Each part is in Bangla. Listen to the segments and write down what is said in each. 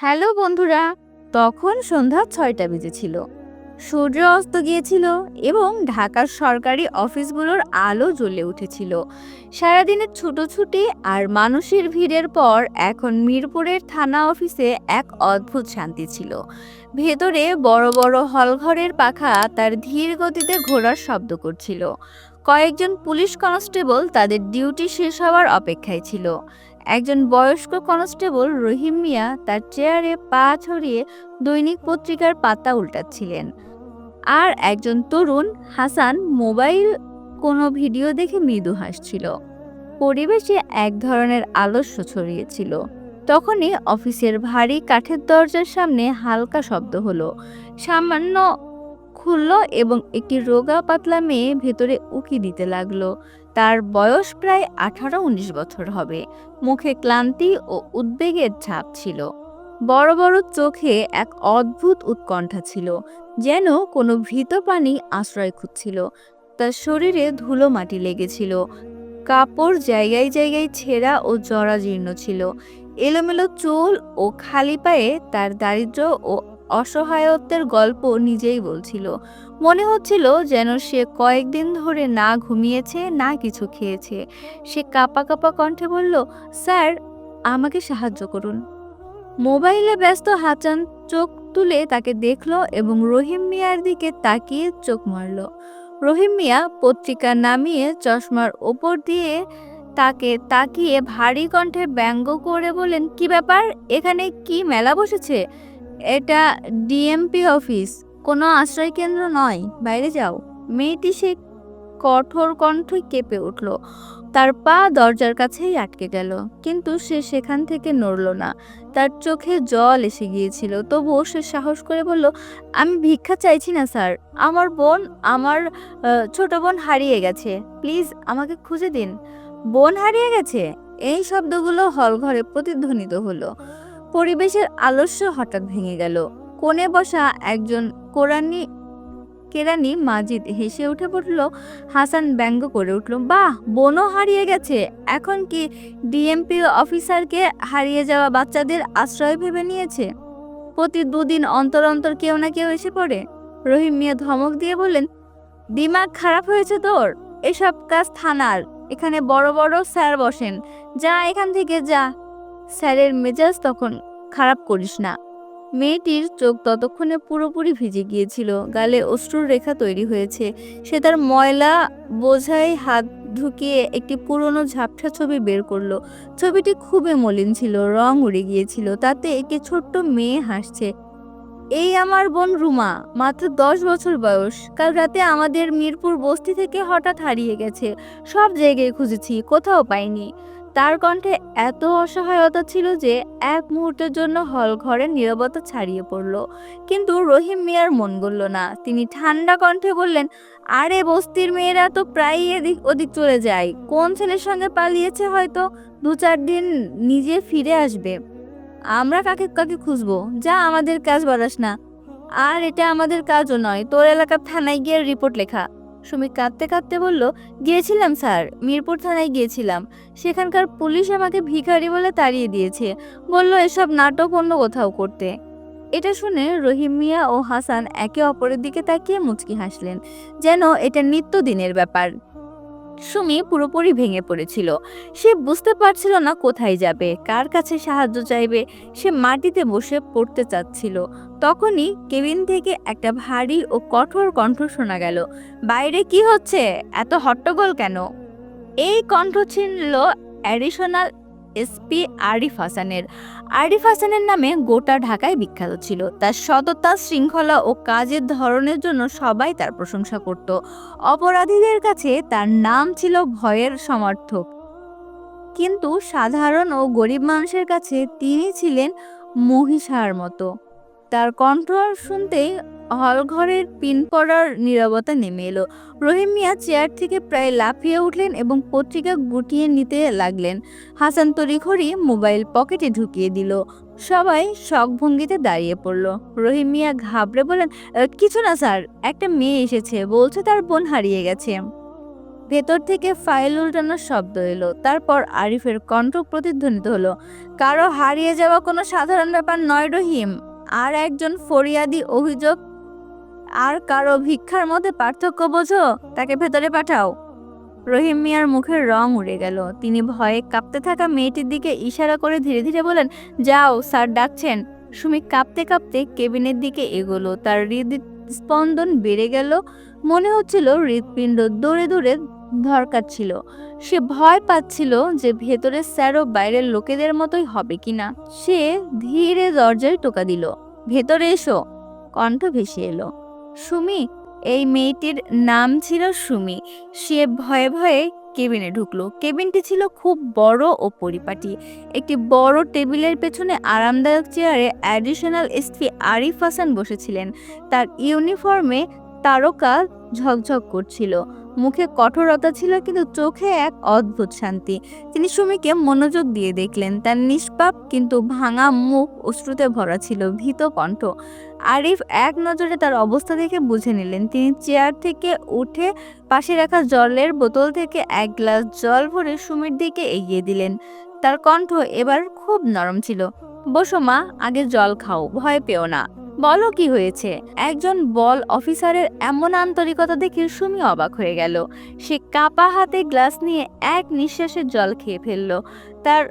হ্যালো বন্ধুরা, তখন সন্ধ্যা ছয়টা বেজেছিল। সূর্য অস্ত গিয়েছিল এবং ঢাকার সরকারি অফিসগুলোর আলো জ্বলে উঠেছিল। সারাদিনের ছুটোছুটি আর মানুষের ভিড়ের পর এখন মিরপুরের থানা অফিসে এক অদ্ভুত শান্তি ছিল। ভেতরে বড় বড় হলঘরের পাখা তার ধীর গতিতে ঘোরার শব্দ করছিল। কয়েকজন পুলিশ কনস্টেবল তাদের ডিউটি শেষ হওয়ার অপেক্ষায় ছিল। একজন বয়স্ক কনস্টেবল রহিম মিয়া তার চেয়ারে পা ছড়িয়ে দৈনিক পত্রিকার পাতা উল্টাচ্ছিলেন। আর একজন তরুণ, হাসান, মোবাইল কোনো ভিডিও দেখে মৃদু হাসছিল। পরিবেশে এক ধরনের আলস্য ছড়িয়েছিল। তখনই অফিসের ভারী কাঠের দরজার সামনে হালকা শব্দ হলো। সামান্য খুলল এবং একটি রোগা পাতলা মেয়ে ভেতরে উকি দিতে লাগল। তার বয়স প্রায় আঠারো উনিশ বছর হবে। মুখে ক্লান্তি ও উদ্বেগের ছাপ ছিল। বড় বড় চোখে এক অদ্ভুত উৎকণ্ঠা ছিল, যেন কোনো ভীত প্রাণী আশ্রয় খুঁজছিল। তার শরীরে ধুলো মাটি লেগেছিল, কাপড় জায়গায় জায়গায় ছেঁড়া ও জরাজীর্ণ ছিল। এলোমেলো চুল ও খালি পায়ে তার দারিদ্র ও অসহায়ত্বের গল্প নিজেই বলছিল। মনে হচ্ছিল যেন সে কয়েকদিন ধরে না ঘুমিয়েছে, না কিছু খেয়েছে। সে কাপা কাপা কণ্ঠে বলল, স্যার, আমাকে সাহায্য করুন। মোবাইলে ব্যস্ত হাচান চোখ তুলে তাকে দেখল এবং রহিম মিয়ার দিকে তাকিয়ে চোখ মারল। রহিম মিয়া পত্রিকা নামিয়ে চশমার ওপর দিয়ে তাকে তাকিয়ে ভারী কণ্ঠে ব্যঙ্গ করে বলেন কি ব্যাপার? এখানে কি মেলা বসেছে? এটা ডিএমপি অফিস কোনো আশ্রয় কেন্দ্র নয়। বাইরে যাও। মেয়েটি সে কঠোর কণ্ঠ কেঁপে উঠল। তার পা দরজার কাছেই আটকে গেল। কিন্তু সে সেখান থেকে নড়ল না। তার চোখে জল এসে গিয়েছিল। তবুও সে সাহস করে বলল, আমি ভিক্ষা চাইছি না, স্যার। আমার বোন আমার ছোট বোন হারিয়ে গেছে। প্লিজ আমাকে খুঁজে দিন। বোন হারিয়ে গেছে? এই শব্দগুলো হলঘরে প্রতিধ্বনিত হলো। পরিবেশের আলস্য হঠাৎ ভেঙে গেল। কোণে বসা একজন কোরআনি কেরানি মাজিদ হেসে উঠে পড়ল হাসান ব্যঙ্গ করে উঠল, বাহ, বোনও হারিয়ে গেছে। এখন কি ডিএমপি অফিসারকে হারিয়ে যাওয়া বাচ্চাদের আশ্রয় ভেবে নিয়েছে? প্রতি দুদিন অন্তর অন্তর কেউ না কেউ এসে পড়ে। রহিম মিয়া ধমক দিয়ে বললেন, দিমাগ খারাপ হয়েছে তোর? এসব কাজ থানার। এখানে বড় বড় স্যার বসেন। যা এখান থেকে যা। স্যারের মেজাজ তখন খারাপ করিস না। মেয়েটির চোখ ততক্ষণে পুরোপুরি ভিজে গিয়েছিল, গালে অশ্রুর রেখা তৈরি হয়েছে। সে তার ময়লা বোঝাই হাত ঢুকিয়ে একটি পুরনো ঝাপসা ছবি বের করল। ছবিটি খুবই মলিন ছিল, রং উড়ে গিয়েছিল, তাতে একটি ছোট্ট মেয়ে হাসছে। এই আমার বোন রুমা, মাত্র দশ বছর বয়স। কাল রাতে আমাদের মিরপুর বস্তি থেকে হঠাৎ হারিয়ে গেছে। সব জায়গায় খুঁজেছি, কোথাও পাইনি। তার কণ্ঠে এত অসহায়তা ছিল যে এক মুহূর্তের জন্য হল ঘরের নীরবতা ছাড়িয়ে পড়ল। কিন্তু রহিম মিয়ার মন গলল না। তিনি ঠান্ডা কণ্ঠে বললেন, আরে বস্তির মেয়েরা তো প্রায়ই এদিক ওদিক চলে যায়। কোন ছেলের সঙ্গে পালিয়েছে হয়তো? দু চার দিন নিজে ফিরে আসবে। আমরা কাকে কাকে খুঁজবো? যা আমাদের কাজ বাড়াস না। আর এটা আমাদের কাজও নয়। তোর এলাকার থানায় গিয়ে রিপোর্ট লেখা। সুমি কাঁদতে কাঁদতে বলল, গিয়েছিলাম স্যার, মিরপুর থানায় গিয়েছিলাম। সেখানকার পুলিশ আমাকে ভিখারি বলে তাড়িয়ে দিয়েছে। বলল, এসব নাটক অন্য কোথাও করতে। এটা শুনে রহিম মিয়া ও হাসান একে অপরের দিকে তাকিয়ে মুচকি হাসলেন, যেন এটা নিত্যদিনের ব্যাপার। সুমি পুরোপুরি ভেঙে পড়েছিল। সে বুঝতে পারছিল না কোথায় যাবে, কার কাছে সাহায্য চাইবে, সে মাটিতে বসে পড়তে চাচ্ছিল। তখনই কেবিন থেকে একটা ভারী ও কঠোর কণ্ঠ শোনা গেল, বাইরে কি হচ্ছে? এত হট্টগোল কেন? এই কণ্ঠ ছিনল অ্যাডিশনাল এসপি আরিফ হাসানের। আরিফ হাসানের নামে গোটা ঢাকায় বিখ্যাত ছিল। তার সততা, শৃঙ্খলা ও কাজের ধরনের জন্য সবাই তার প্রশংসা করত। অপরাধীদের কাছে তার নাম ছিল ভয়ের সমর্থক। কিন্তু সাধারণ ও গরিব মানুষের কাছে তিনি ছিলেন মহিষার মতো। তার কণ্ঠ শুনতেই হলঘরের পিন পড়ার নীরবতা নেমে এলো। রহিম মিয়া চেয়ার থেকে প্রায় লাফিয়ে উঠলেন এবং পত্রিকা গুটিয়ে নিতে লাগলেন। হাসান তড়িঘড়ি মোবাইল পকেটে ঢুকিয়ে দিল। সবাই শখ ভঙ্গিতে দাঁড়িয়ে পড়ল। রহিম মিয়া ঘাবড়ে বলেন কিছু না স্যার, একটা মেয়ে এসেছে, বলছে তার বোন হারিয়ে গেছে। ভেতর থেকে ফাইল উল্টানোর শব্দ এলো, তারপর আরিফের কণ্ঠ প্রতিধ্বনিত হলো, কারও হারিয়ে যাওয়া কোনো সাধারণ ব্যাপার নয় রহিম। আর একজন ফরিয়াদি অভিযোগ। আর কারও ভিক্ষার মধ্যে পার্থক্য বোঝো, তাকে ভেতরে পাঠাও। রহিম মিয়ার মুখের রং উড়ে গেল। তিনি ভয়ে কাঁপতে থাকা মেয়েটির দিকে ইশারা করে ধীরে ধীরে বলেন, যাও, স্যার ডাকছেন। সুমি কাঁপতে কাঁপতে কেবিনের দিকে এগোলো। তার হৃদ স্পন্দন বেড়ে গেল। মনে হচ্ছিল হৃৎপিণ্ড দৌড়ে দৌড়ে দরকার ছিল। সে ভয় পাচ্ছিল যে ভেতরের স্যারও বাইরের লোকেদের মতোই হবে কিনা। সে ধীরে দরজায় টোকা দিল, ভেতরে এসো। কণ্ঠ ভেসে এলো, সুমি, এই মেয়েটির নাম ছিল সুমি। সে ভয়ে ভয়ে কেবিনে ঢুকলো। কেবিনটি ছিল খুব বড় ও পরিপাটি। একটি বড় টেবিলের পেছনে আরামদায়ক চেয়ারে অ্যাডিশনাল এসপি আরিফ হাসান বসেছিলেন। তার ইউনিফর্মে তারকা ঝকঝক করছিল। মুখে কঠোরতা ছিল, কিন্তু চোখে এক অদ্ভুত শান্তি। তিনি সুমিকে মনোযোগ দিয়ে দেখলেন। তার নিষ্পাপ কিন্তু ভাঙা মুখ অশ্রুতে ভরা ছিল, ভীত কণ্ঠ। আরিফ এক নজরে তার অবস্থা দেখে বুঝে নিলেন। তিনি চেয়ার থেকে উঠে পাশে রাখা জলের বোতল থেকে এক গ্লাস জল ভরে সুমির দিকে এগিয়ে দিলেন। তার কণ্ঠ এবার খুব নরম ছিল। বসো মা, আগে জল খাও, ভয় পেও না। বলো কি হয়েছে? একজন বল অফিসারের এমন আন্তরিকতা দেখে সুমি অবাক হয়ে গেল। সে কাপা হাতে গ্লাস নিয়ে এক নিঃশ্বাসের জল খেয়ে ফেলল। তার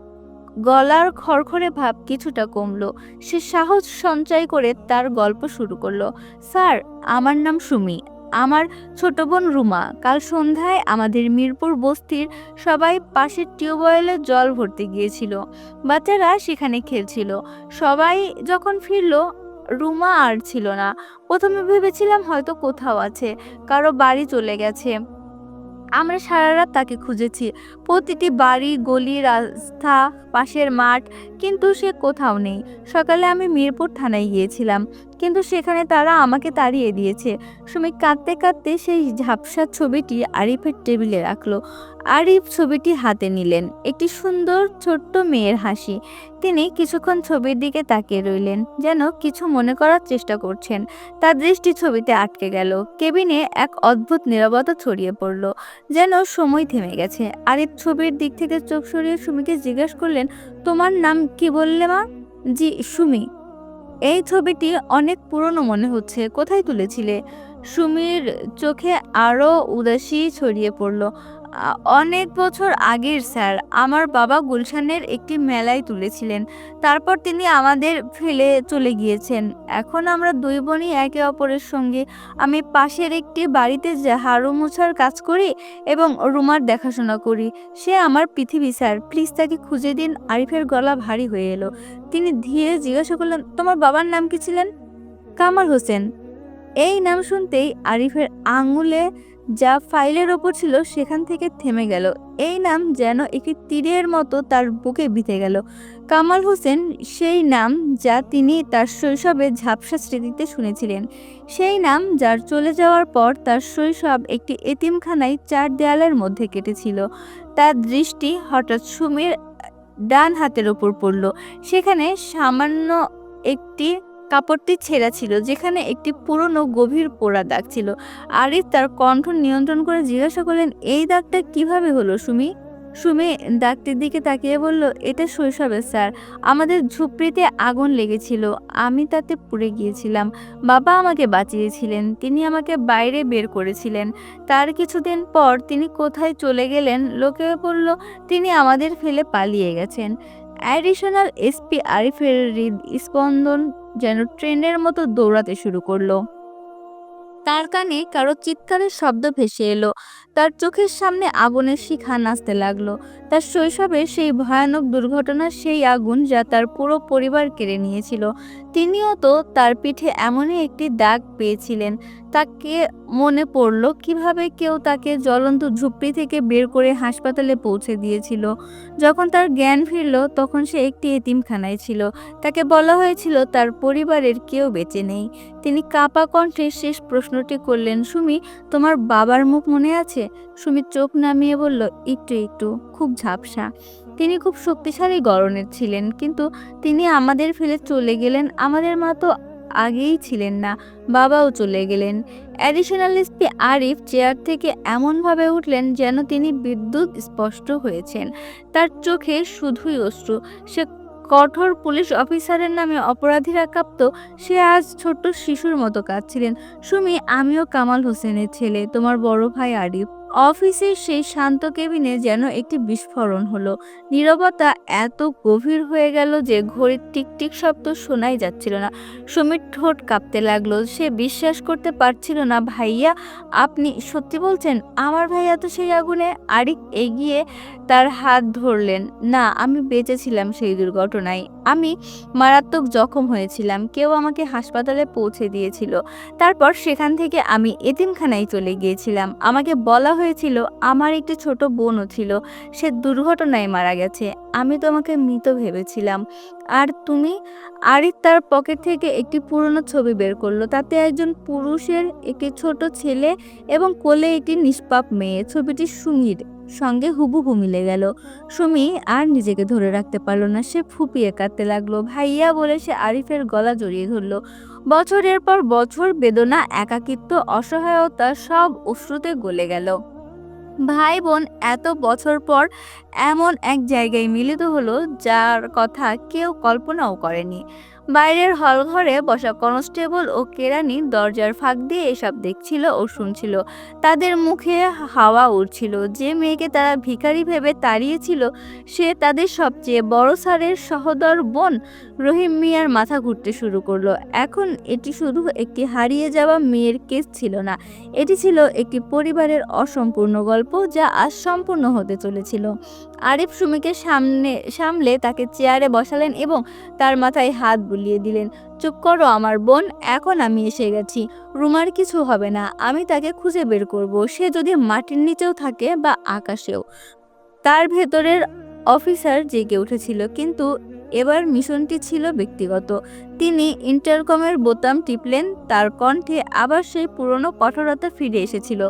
গলার খড়খড়ে ভাব কিছুটা কমলো। সে সাহস সঞ্চয় করে তার গল্প শুরু করল। স্যার, আমার নাম সুমি। আমার ছোট বোন রুমা। কাল সন্ধ্যায় আমাদের মিরপুর বস্তির সবাই পাশের টিউবওয়েলে জল ভরতে গিয়েছিল। বাচ্চারা সেখানে খেলছিল। সবাই যখন ফিরলো রুমা আর ছিল না। প্রথমে ভেবেছিলাম হয়তো কোথাও আছে, কারও বাড়ি চলে গেছে। আমরা সারা রাত তাকে খুঁজেছি। প্রতিটি বাড়ি, গলি, রাস্তা, পাশের মাঠ, কিন্তু সে কোথাও নেই। সকালে আমি মিরপুর থানায় গিয়েছিলাম, কিন্তু সেখানে তারা আমাকে তাড়িয়ে দিয়েছে। সুমি কাঁদতে কাঁদতে সেই ঝাপসা ছবিটি আরিফের টেবিলে রাখল। আরিফ ছবিটি হাতে নিলেন। একটি সুন্দর ছোট্ট মেয়ের হাসি। তিনি কিছুক্ষণ ছবির দিকে তাকিয়ে রইলেন, যেন কিছু মনে করার চেষ্টা করছেন। তার দৃষ্টি ছবিতে আটকে গেল। কেবিনে এক অদ্ভুত নীরবতা ছড়িয়ে পড়ল, যেন সময় থেমে গেছে। আরিফ ছবির দিক থেকে চোখ সরিয়ে সুমিকে জিজ্ঞেস করলেন, তোমার নাম কি বললে মা? জি, সুমি। এই ছবিটি অনেক পুরনো মনে হচ্ছে। কোথায় তুলেছিলে? সুমির চোখে আরও উদাসী ছড়িয়ে পড়ল। অনেক বছর আগের স্যার, আমার বাবা গুলশানের একটি মেলায় তুলেছিলেন। তারপর তিনি আমাদের ফেলে চলে গিয়েছেন। এখন আমরা দুই বোনই একে অপরের সঙ্গে। আমি পাশের একটি বাড়িতে ঝাড়ু মোছার কাজ করি এবং রুমার দেখাশোনা করি। সে আমার পৃথিবী স্যার। প্লিজ তাকে খুঁজে দিন। আরিফের গলা ভারী হয়ে এলো। তিনি ধীরে জিজ্ঞাসা করলেন, তোমার বাবার নাম কি ছিলেন? কামাল হোসেন। এই নাম শুনতেই আরিফের আঙুলে যা ফাইলের ওপর ছিল সেখান থেকে থেমে গেল। এই নাম যেন একটি তীরের মতো তার বুকে বিঁধে গেল। কামাল হোসেন সেই নাম যা তিনি তার শৈশবে ঝাপসা স্মৃতিতে শুনেছিলেন। সেই নাম যার চলে যাওয়ার পর তার শৈশব একটি এতিমখানায় চার দেয়ালের মধ্যে কেটেছিল। তার দৃষ্টি হঠাৎ সুমির ডান হাতের ওপর পড়ল। সেখানে সামান্য একটি কাপড়টি ছেঁড়া ছিল, যেখানে একটি পুরনো গভীর পোড়া দাগ ছিল। আরিফ তার কণ্ঠ নিয়ন্ত্রণ করে জিজ্ঞাসা করলেন, এই দাগটা কীভাবে হলো, সুমি? সুমি দাগটির দিকে তাকিয়ে বলল, এটা শৈশবে, স্যার। আমাদের ঝুপড়িতে আগুন লেগেছিল। আমি তাতে পুড়ে গিয়েছিলাম। বাবা আমাকে বাঁচিয়েছিলেন। তিনি আমাকে বাইরে বের করেছিলেন। তার কিছুদিন পর তিনি কোথায় চলে গেলেন, লোকে বলল, তিনি আমাদের ফেলে পালিয়ে গেছেন। অ্যাডিশনাল এসপি আরিফের হৃদ স্পন্দন যেন ট্রেনের মতো দৌড়াতে শুরু করল। তার কানে কারও চিৎকারের শব্দ ভেসে এলো। তার চোখের সামনে আগুনের শিখা নাচতে লাগল। তার শৈশবে সেই ভয়ানক দুর্ঘটনার সেই আগুন যা তার পুরো পরিবার কেড়ে নিয়েছিল। তিনিও তো তার পিঠে এমনই একটি দাগ পেয়েছিলেন। তাকে মনে পড়ল কীভাবে কেউ তাকে জ্বলন্ত ঝুপড়ি থেকে বের করে হাসপাতালে পৌঁছে দিয়েছিল। যখন তার জ্ঞান ফিরল তখন সে একটি এতিমখানায় ছিল। তাকে বলা হয়েছিল তার পরিবারের কেউ বেঁচে নেই। তিনি কাপা কণ্ঠে শেষ প্রশ্নটি করলেন, সুমি, তোমার বাবার মুখ মনে আছে? সুমি চোখ নামিয়ে বলল, একটু একটু, খুব ঝাপসা। তিনি খুব শক্তিশালী গড়নের ছিলেন, কিন্তু তিনি আমাদের ফেলে চলে গেলেন। আমাদের মা তো আগেই ছিলেন না, বাবাও চলে গেলেন। অ্যাডিশনাল এসপি আরিফ চেয়ার থেকে এমনভাবে উঠলেন যেন তিনি বিদ্যুৎ স্পষ্ট হয়েছেন। তার চোখে শুধুই অশ্রু। সে কঠোর পুলিশ অফিসারের নামে অপরাধীরা কাঁপত। সে আজ ছোট্ট শিশুর মতো কাঁদছিলেন। সুমি, আমিও কামাল হোসেনের ছেলে, তোমার বড় ভাই আরিফ। অফিসের সেই শান্ত কেবিনে যেন একটি বিস্ফোরণ হলো। নীরবতা এত গভীর হয়ে গেল যে ঘড়ির টিকটিক শব্দ শোনাই যাচ্ছিল না। সুমির ঠোঁট কাঁপতে লাগল। সে বিশ্বাস করতে পারছিল না, ভাইয়া, আপনি সত্যি বলছেন আমার ভাইয়া তো সেই আগুনে আরিক এগিয়ে তার হাত ধরলেন? না, আমি বেঁচেছিলাম সেই দুর্ঘটনায়। আমি মারাত্মক জখম হয়েছিলাম। কেউ আমাকে হাসপাতালে পৌঁছে দিয়েছিল। তারপর সেখান থেকে আমি এতিমখানায় চলে গিয়েছিলাম। আমাকে বলা হয়েছিল, আমার একটি ছোট বোনও ছিল। সে দুর্ঘটনায় মারা গেছে। আমি তোমাকে মৃত ভেবেছিলাম। আর তুমি আরিফ তার পকেট থেকে একটি পুরনো ছবি বের করল। তাতে একজন পুরুষের একটি ছোট ছেলে এবং কোলে একটি নিষ্পাপ মেয়ে। ছবিটি সুমির সঙ্গে হুবহু মিলে গেল। সুমি আর নিজেকে ধরে রাখতে পারল না। সে ফুপিয়ে কাঁদতে লাগল। ভাইয়া বলে সে আরিফের গলা জড়িয়ে ধরলো। বছরের পর বছর বেদনা, একাকিত্ব, অসহায়তা সব অশ্রুতে গলে গেল। ভাই বোন, এত বছর পর এমন এক জায়গায় মিলিত হলো যার কথা কেউ কল্পনাও করেনি। বাইরের হলঘরে বসা কনস্টেবল ও কেরানি দরজার ফাঁক দিয়ে এসব দেখছিল ও শুনছিল। তাদের মুখে হাওয়া উঠছিল যে মেয়েকে তারা ভিখারি ভেবে তাড়িয়েছিল, সে তাদের সবচেয়ে বড় সারের সহদর বোন রহিম মিয়ার মাথা ঘুরতে শুরু করল। এখন এটি শুধু একটি হারিয়ে যাওয়া মেয়ের কেস ছিল না, এটি ছিল একটি পরিবারের অসম্পূর্ণ গল্প যা আজ সম্পূর্ণ হতে চলেছিল। আরিফ সুমিকে সামনে, সামলে তাকে চেয়ারে বসালেন এবং তার মাথায় হাত বুলিয়ে দিলেন, চুপ করো আমার বোন, এখন আমি এসে গেছি। রুমার কিছু হবে না, আমি তাকে খুঁজে বের করব, সে যদি মাটির নিচেও থাকে বা আকাশেও। তার ভেতরের অফিসার জেগে উঠেছিল, কিন্তু এবার মিশনটি ছিল ব্যক্তিগত। তিনি ইন্টারকমের বোতাম টিপলেন, তার কণ্ঠে আবার সেই পুরনো কঠোরতা ফিরে এসেছিল।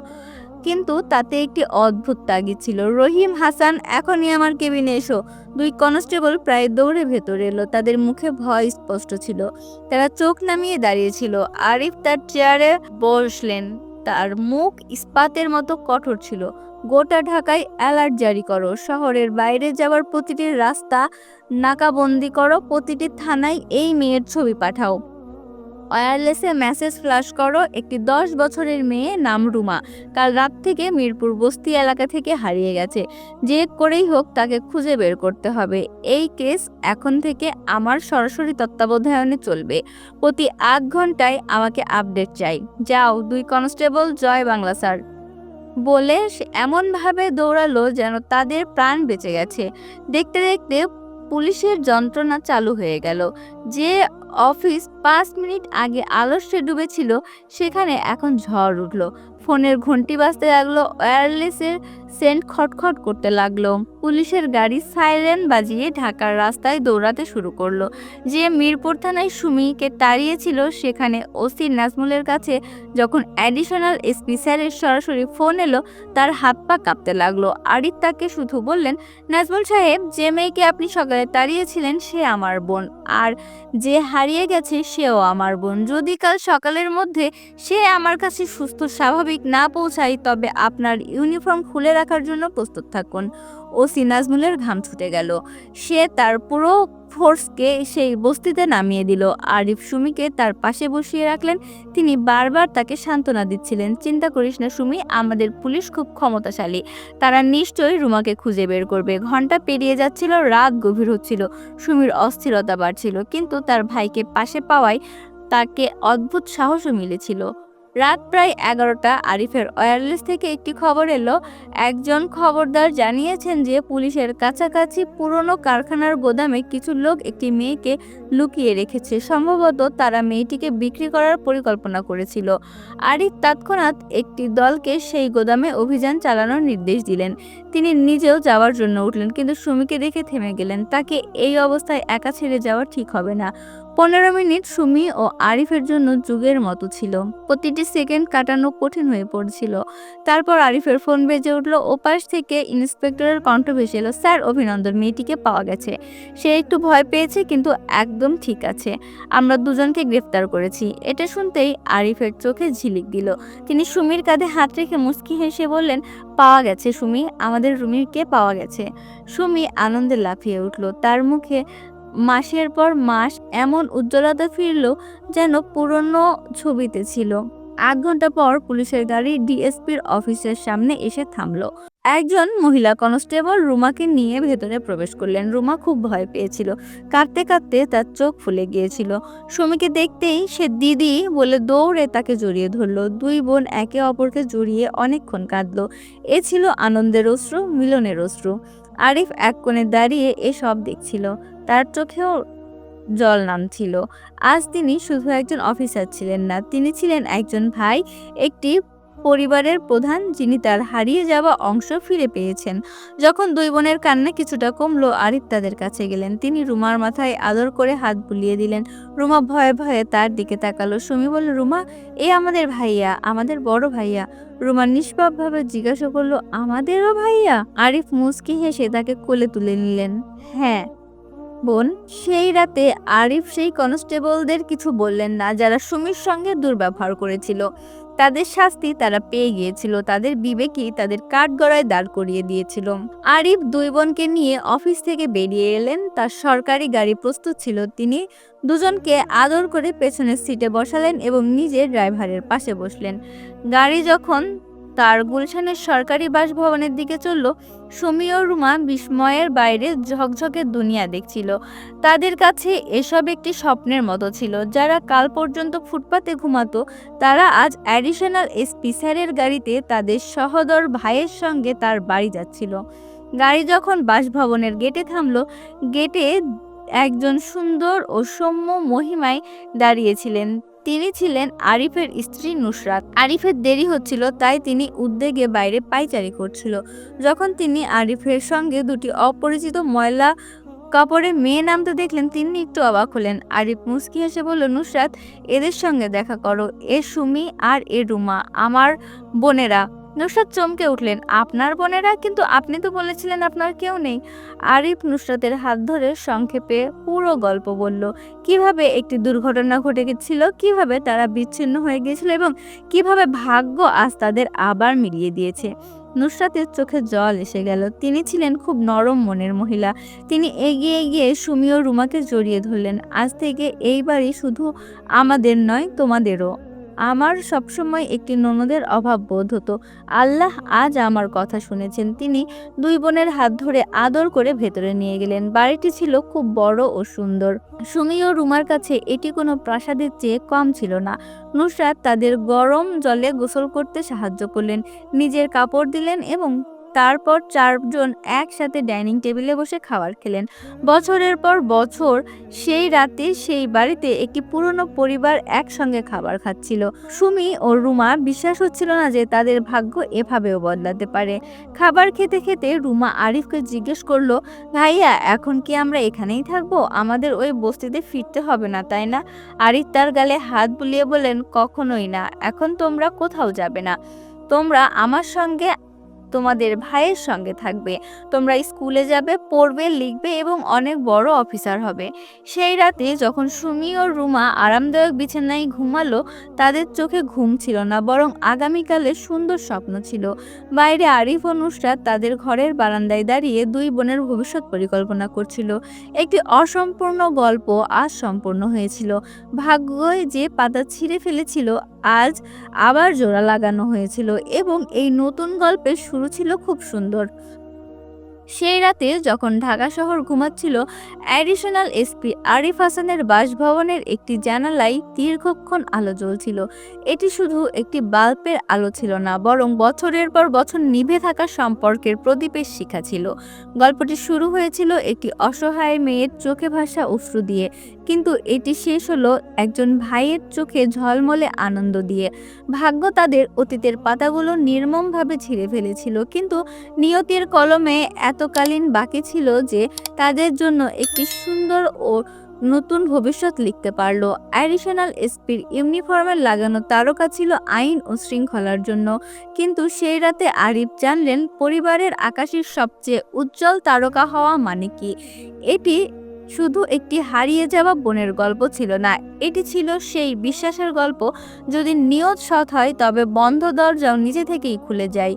কিন্তু তাতে একটি অদ্ভুত তাগিদ ছিল। রহিম, হাসান, এখনই আমার কেবিনে এসো। দুই কনস্টেবল প্রায় দৌড়ে ভেতরে এলো। তাদের মুখে ভয় স্পষ্ট ছিল। তারা চোখ নামিয়ে দাঁড়িয়েছিল আরিফ তার চেয়ারে বসলেন। তার মুখ ইস্পাতের মতো কঠোর ছিল। গোটা ঢাকায় অ্যালার্ট জারি করো। শহরের বাইরে যাওয়ার প্রতিটি রাস্তা নাকাবন্দি করো। প্রতিটি থানায় এই মেয়ের ছবি পাঠাও। ওয়্যারলেসে মেসেজ ফ্ল্যাশ করো একটি দশ বছরের মেয়ে নাম রুমা। কাল রাত থেকে মিরপুর বস্তি এলাকা থেকে হারিয়ে গেছে। যে করেই হোক তাকে খুঁজে বের করতে হবে। এই কেস এখন থেকে আমার সরাসরি তত্ত্বাবধায়নে চলবে। প্রতি আধ ঘন্টায় আমাকে আপডেট চাই। যাও, দুই কনস্টেবল জয় বাংলা স্যার বলে এমনভাবে দৌড়ালো যেন তাদের প্রাণ বেঁচে গেছে। দেখতে দেখতে পুলিশের যন্ত্রণা চালু হয়ে গেল। যে অফিস পাঁচ মিনিট আগে আলস্যে ডুবেছিল সেখানে এখন ঝড় উঠল। ফোনের ঘন্টি বাজতে লাগল, ওয়্যারলেসের সেন্ট খটখট করতে লাগল। পুলিশের গাড়ি সাইরেন বাজিয়ে ঢাকার রাস্তায় দৌড়াতে শুরু করল। যে মিরপুর থানায় সুমিকে তাড়িয়েছিল, সেখানে ওসি নাজমুলের কাছে যখন অ্যাডিশনাল এসপি স্যারের সরাসরি ফোন এলো, তার হাত পা কাঁপতে লাগল। আরিফ তাকে শুধু বললেন, নাজমুল সাহেব, যে মেয়েকে আপনি সকালে তাড়িয়েছিলেন, সে আমার বোন। আর যে হারিয়ে গেছে, সেও আমার বোন। যদি কাল সকালের মধ্যে সে আমার কাছে সুস্থ, স্বাভাবিক না পৌঁছায় তবে আপনার ইউনিফর্ম খুলে রাখার জন্য প্রস্তুত থাকুন। ও সিনাজমুলের ঘাম ছুটে গেল। সে তার পুরো ফোর্সকে সেই বস্তিতে নামিয়ে দিল। আরিফ সুমিকে তার পাশে বসিয়ে রাখলেন। তিনি বারবার তাকে সান্ত্বনা দিচ্ছিলেন, চিন্তা করিস না সুমি, আমাদের পুলিশ খুব ক্ষমতাশালী। তারা নিশ্চয়ই রুমাকে খুঁজে বের করবে। ঘণ্টা পেরিয়ে যাচ্ছিল, রাত গভীর হচ্ছিল, সুমির অস্থিরতা বাড়ছিল। কিন্তু তার ভাইকে পাশে পাওয়ায় তাকে অদ্ভুত সাহসও মিলেছিল। রাত প্রায় এগারোটা, আরিফের ওয়্যারলেস থেকে একটি খবর এলো। একজন খবরদার জানিয়েছেন যে, পুলিশের কাছাকাছি পুরনো কারখানার গোদামে কিছু লোক একটি মেয়েকে লুকিয়ে রেখেছে। সম্ভবত তারা মেয়েটিকে বিক্রি করার পরিকল্পনা করেছিল। আরিফ তৎক্ষণাৎ একটি দলকে সেই গোদামে অভিযান চালানোর নির্দেশ দিলেন। তিনি নিজেও যাওয়ার জন্য উঠলেন, কিন্তু সুমিকে দেখে থেমে গেলেন। তাকে এই অবস্থায় একা ছেড়ে যাওয়া ঠিক হবে না। পনেরো মিনিট সুমি ও আরিফের জন্য যুগের মতো ছিল। প্রতিটি সেকেন্ড কাটানো কঠিন হয়ে পড়ছিল। তারপর আরিফের ফোন বেজে উঠল, ওপাশ থেকে ইন্সপেক্টরের কণ্ঠ ভেসে এলো, স্যার, অভিনন্দন, মেয়েটিকে পাওয়া গেছে। সে একটু ভয় পেয়েছে, কিন্তু একদম ঠিক আছে। আমরা দুজনকে গ্রেফতার করেছি। এটা শুনতেই আরিফের চোখে ঝিলিক দিল। তিনি সুমির কাঁধে হাত রেখে মুচকি হেসে বললেন, পাওয়া গেছে সুমি, আমাদের রুমিকে পাওয়া গেছে। সুমি আনন্দে লাফিয়ে উঠল। তার মুখে মাসের পর মাস এমন উজ্জ্বলতা ফিরল যেন পুরনো ছবিতে ছিল। আধ ঘণ্টা পর পুলিশের গাড়ি ডিএসপির অফিসের সামনে এসে থামলো। একজন মহিলা কনস্টেবল রুমাকে নিয়ে ভেতরে প্রবেশ করলেন। রুমা খুব ভয় পেয়েছিল। কাঁদতে কাঁদতে তার চোখ ফুলে গিয়েছিল। সুমিকে দেখতেই সে দিদি বলে দৌড়ে তাকে জড়িয়ে ধরলো। দুই বোন একে অপরকে জড়িয়ে অনেকক্ষণ কাঁদলো। এ ছিল আনন্দের অশ্রু, মিলনের অশ্রু। আরিফ এক কোণে দাঁড়িয়ে এসব দেখছিল। তার চোখেও জল নামছিল। আজ তিনি শুধু একজন অফিসার ছিলেন না, তিনি ছিলেন একজন ভাই, একটি পরিবারের প্রধান যিনি তার হারিয়ে যাওয়া অংশ ফিরে পেয়েছেন। যখন দুই বোনের কান্না কিছুটা কমলো, আরিফ তাদের কাছে গেলেন। তিনি রুমার মাথায় আদর করে হাত বুলিয়ে দিলেন। রুমা ভয়ে ভয়ে তার দিকে তাকালো। সুমি বলল, রুমা, এ আমাদের ভাইয়া, আমাদের বড় ভাইয়া। রুমা নিষ্পাপভাবে জিজ্ঞাসা করল, আমাদেরও ভাইয়া? আরিফ মুচকি হেসে তাকে কোলে তুলে নিলেন। হ্যাঁ। বোন, সেই রাতে আরিফ সেই কনস্টেবলদের কিছু বললেন না যারা সুমির সঙ্গে দুর্ব্যবহার করেছিল। তাদের শাস্তি তারা পেয়ে গিয়েছিল, তাদের বিবেকই তাদের কাঠগড়ায় দাঁড় করিয়ে দিয়েছিল। আরিফ দুই বোনকে নিয়ে অফিস থেকে বেরিয়ে এলেন, তার সরকারি গাড়ি প্রস্তুত ছিল, তিনি দুজনকে আদর করে পেছনের সিটে বসালেন এবং নিজে ড্রাইভারের পাশে বসলেন। গাড়ি যখন তার গুলশানের সরকারি বাসভবনের দিকে চলল সুমি ও রুমা বিস্ময়ের বাইরে ঝকঝকে দুনিয়া দেখছিল। তাদের কাছে এসব একটি স্বপ্নের মতো ছিল। যারা কাল পর্যন্ত ফুটপাতে ঘুমাতো, তারা আজ অ্যাডিশনাল এসপি স্যারের গাড়িতে তাদের সহদর ভাইয়ের সঙ্গে তার বাড়ি যাচ্ছিল। গাড়ি যখন বাসভবনের গেটে থামলো, গেটে একজন সুন্দর ও সৌম্য মহিমায় দাঁড়িয়েছিলেন। তিনি ছিলেন আরিফের স্ত্রী নুসরাত। আরিফের দেরি হচ্ছিল, তাই তিনি উদ্বেগে বাইরে পাইচারি করছিল। যখন তিনি আরিফের সঙ্গে দুটি অপরিচিত ময়লা কাপড়ে মেয়ে নামতে দেখলেন, তিনি একটু অবাক হলেন। আরিফ মুস্কি হেসে বলল, নুসরাত, এদের সঙ্গে দেখা করো, এ সুমি আর এ রুমা, আমার বোনেরা। নুসরাত চমকে উঠলেন। আপনার বোনেরা কিন্তু আপনি তো বলেছিলেন আপনার কেউ নেই। আরিফ নুসরাতের হাত ধরে সংক্ষেপে পুরো গল্প বলল। কীভাবে একটি দুর্ঘটনা ঘটে গেছিল, কীভাবে তারা বিচ্ছিন্ন হয়ে গিয়েছিল এবং কীভাবে ভাগ্য আজ তাদের আবার মিলিয়ে দিয়েছে। নুসরাতের চোখে জল এসে গেল। তিনি ছিলেন খুব নরম মনের মহিলা। তিনি এগিয়ে গিয়ে সুমি ও রুমাকে জড়িয়ে ধরলেন। আজ থেকে এই বাড়ি শুধু আমাদের নয়, তোমাদেরও। আমার সবসময় একটি ননদের অভাব বোধ হতো। আল্লাহ আজ আমার কথা শুনেছেন। তিনি দুই বোনের হাত ধরে আদর করে ভেতরে নিয়ে গেলেন। বাড়িটি ছিল খুব বড় ও সুন্দর। সুমি ও রুমার কাছে এটি কোনো প্রাসাদের চেয়ে কম ছিল না। নুসরাত তাদের গরম জলে গোসল করতে সাহায্য করলেন। নিজের কাপড় দিলেন এবং তারপর চারজন একসাথে ডাইনিং টেবিলে বসে খাবার খেলেন। বছরের পর বছর সেই রাতে সেই বাড়িতে একটি পুরনো পরিবার একসঙ্গে খাবার খাচ্ছিল। সুমি ও রুমা বিশ্বাস হচ্ছিল না যে তাদের ভাগ্য এভাবেও বদলাতে পারে। খাবার খেতে খেতে রুমা আরিফকে জিজ্ঞেস করল, ভাইয়া, এখন কি আমরা এখানেই থাকব? আমাদের ওই বস্তিতে ফিরতে হবে না, তাই না? আরিফ তার গালে হাত বুলিয়ে বলেন কখনোই না। এখন তোমরা কোথাও যাবে না। তোমরা আমার সঙ্গে তোমাদের ভাইয়ের সঙ্গে থাকবে। তোমরা স্কুলে যাবে, পড়বে, লিখবে এবং অনেক বড় অফিসার হবে। সেই রাতে যখন সুমি ও রুমা আরামদায়ক বিছানায় ঘুমালো, তাদের চোখে ঘুম ছিল না, বরং আগামীকালে সুন্দর স্বপ্ন ছিল। বাইরে আরিফ ও নুসরাত তাদের ঘরের বারান্দায় দাঁড়িয়ে দুই বোনের ভবিষ্যৎ পরিকল্পনা করছিল। একটি অসম্পূর্ণ গল্প আজ সম্পূর্ণ হয়েছিল। ভাগ্যই যে পাতা ছিঁড়ে ফেলেছিল আজ আবার জোড়া লাগানো হয়েছিল এবং এই নতুন গল্পের শুরু ছিল খুব সুন্দর। সেই রাতে যখন ঢাকা শহর ঘুমাচ্ছিল, অ্যাডিশনাল এসপি আরিফ হাসানের বাসভবনের একটি জানালায় দীর্ঘক্ষণ আলো জ্বলছিল। এটি শুধু একটি বাল্বের আলো ছিল না, বরং বছরের পর বছর নিভে থাকা সম্পর্কের প্রদীপের শিখা ছিল। গল্পটি শুরু হয়েছিল একটি অসহায় মেয়ের চোখে ভাসা অশ্রু দিয়ে, কিন্তু এটি শেষ হলো একজন ভাইয়ের চোখে ঝলমলে আনন্দ দিয়ে। ভাগ্য তাদের অতীতের পাতাগুলো নির্মমভাবে ছিঁড়ে ফেলেছিল, কিন্তু নিয়তির কলমে এতকালীন বাকি ছিল যে তাদের জন্য একটি সুন্দর ও নতুন ভবিষ্যৎ লিখতে পারল। অ্যাডিশনাল এসপির ইউনিফর্মে লাগানো তারকা ছিল আইন ও শৃঙ্খলার জন্য। কিন্তু সেই রাতে আরিফ জানলেন পরিবারের আকাশের সবচেয়ে উজ্জ্বল তারকা হওয়া মানে কি? এটি শুধু একটি হারিয়ে যাওয়া বোনের গল্প ছিল না, এটি ছিল সেই বিশ্বাসের গল্প। যদি নিয়ত সৎ হয় তবে বন্ধ দরজাও নিজে থেকেই খুলে যায়।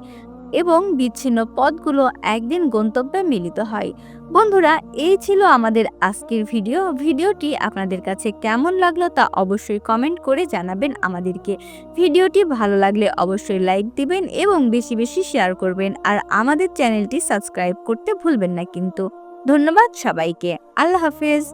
এবং বিচ্ছিন্ন পথগুলো একদিন গন্তব্যে মিলিত হয়। বন্ধুরা, এই ছিল আমাদের আজকের ভিডিও। ভিডিওটি আপনাদের কাছে কেমন লাগল তা অবশ্যই কমেন্ট করে জানাবেন আমাদেরকে। ভিডিওটি ভালো লাগলে অবশ্যই লাইক দিবেন এবং বেশি বেশি শেয়ার করবেন। আর আমাদের চ্যানেলটি সাবস্ক্রাইব করতে ভুলবেন না কিন্তু। ধন্যবাদ সবাইকে। আল্লাহ হাফেজ।